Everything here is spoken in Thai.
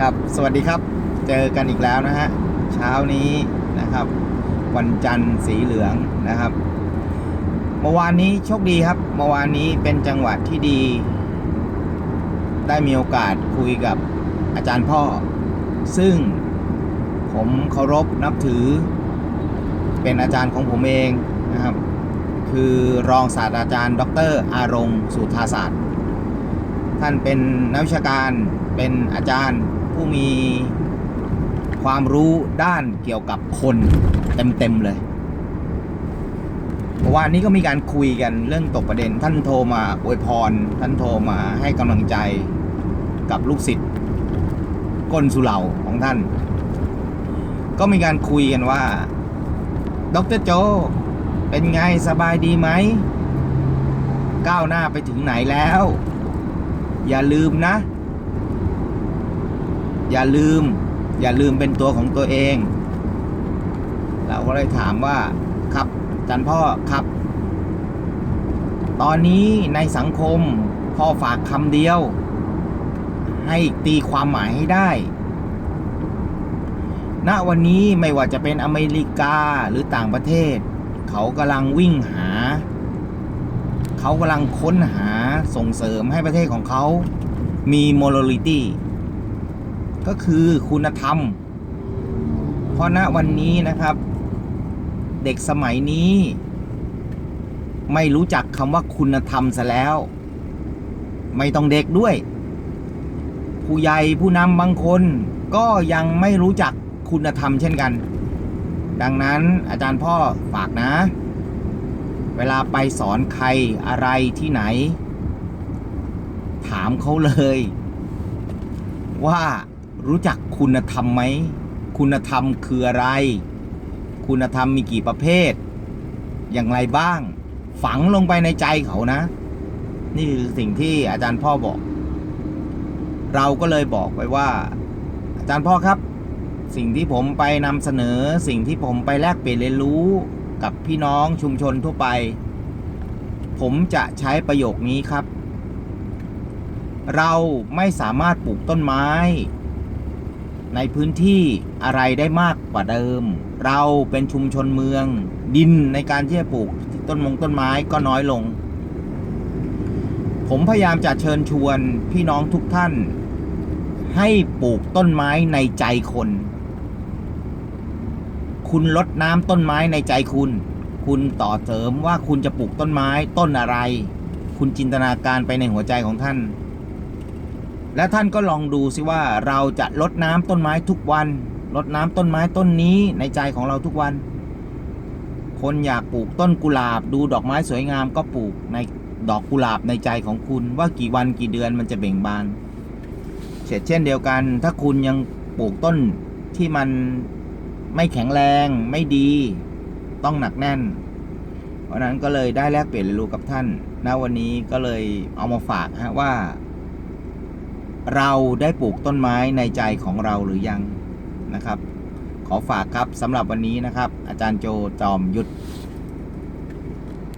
ครับ สวัสดีครับ เจอกันอีกแล้วนะฮะ เช้านี้นะครับ วันจันทร์สีเหลืองนะครับ เมื่อวานนี้โชคดีครับ เมื่อวานนี้เป็นจังหวัดที่ดี ได้มีโอกาสคุยกับอาจารย์พ่อ ซึ่งผมเคารพนับถือ เป็นอาจารย์ของผมเองนะครับ คือรองศาสตราจารย์ ดร อารงค์สุธาศาสตร์ ท่านเป็นนักวิชาการเป็นอาจารย์ผู้มีความรู้ด้านเกี่ยวกับคนเต็มๆเลยเมื่อวานนี้ก็มีการคุยกันเรื่องตกประเด็น ท่านโทรมาอวยพร ท่านโทรมาให้กำลังใจกับลูกศิษย์ก้นสุเหร่าของท่าน ก็มีการคุยกันว่าดรโจ เป็นไงสบายดีไหม ก้าวหน้าไปถึงไหนแล้ว อย่าลืมนะ อย่าลืม อย่าลืมเป็นตัวของตัวเอง เราก็เลยถามว่า ครับจันพ่อครับ ตอนนี้ในสังคมพ่อฝากคำเดียว ให้ตีความหมายให้ได้ณวันนี้ไม่ว่าจะเป็นอเมริกาหรือต่างประเทศ เขากำลังวิ่งหา เขากำลังค้นหาส่งเสริมให้ประเทศของเขามี morality ก็คือคุณธรรม เพราะณวันนี้นะครับ เด็กสมัยนี้ ไม่รู้จักคำว่าคุณธรรมซะแล้ว ไม่ต้องเด็กด้วย ผู้ใหญ่ผู้นำบางคนก็ยังไม่รู้จักคุณธรรมเช่นกัน ดังนั้นอาจารย์พ่อฝากนะ เวลาไปสอนใครอะไรที่ไหน ถามเขาเลย ว่ารู้จักคุณธรรมไหม คุณธรรมคืออะไร คุณธรรมมีกี่ประเภท อย่างไรบ้าง ฝังลงไปในใจเขานะ นี่คือสิ่งที่อาจารย์พ่อบอก เราก็เลยบอกไปว่า อาจารย์พ่อครับ สิ่งที่ผมไปนำเสนอ สิ่งที่ผมไปแลกเปลี่ยนเรียนรู้ กับพี่น้องชุมชนทั่วไป ผมจะใช้ประโยคนี้ครับ เราไม่สามารถปลูกต้นไม้ ในพื้นที่อะไรได้มากกว่าเดิม เราเป็นชุมชนเมือง ดินในการที่จะปลูกต้นมงต้นไม้ก็น้อยลง ผมพยายามจะเชิญชวนพี่น้องทุกท่าน ให้ปลูกต้นไม้ในใจคน คุณลดน้ำต้นไม้ในใจคุณ คุณต่อเสริมว่าคุณจะปลูกต้นไม้ต้นอะไร คุณจินตนาการไปในหัวใจของท่าน และท่านก็ลองดูสิว่าเราจะลดน้ำต้นไม้ทุกวันลดน้ำต้นไม้ต้นนี้ในใจของเราทุกวัน คนอยากปลูกต้นกุหลาบ ดูดอกไม้สวยงามก็ปลูกในดอกกุหลาบในใจของคุณว่ากี่วันกี่เดือนมันจะเบ่งบานเช่นเช่นเดียวกัน ถ้าคุณยังปลูกต้นที่มัน ไม่แข็งแรงไม่ดี ต้องหนักแน่น เพราะนั้นก็เลยได้แลกเปลี่ยนเรียนรู้กับท่านณวันนี้ก็เลยเอามาฝากฮะว่า เราได้ปลูกต้นไม้ในใจของเราหรือยังนะครับ ขอฝากครับสำหรับวันนี้นะครับ อาจารย์โจจอมยุทธ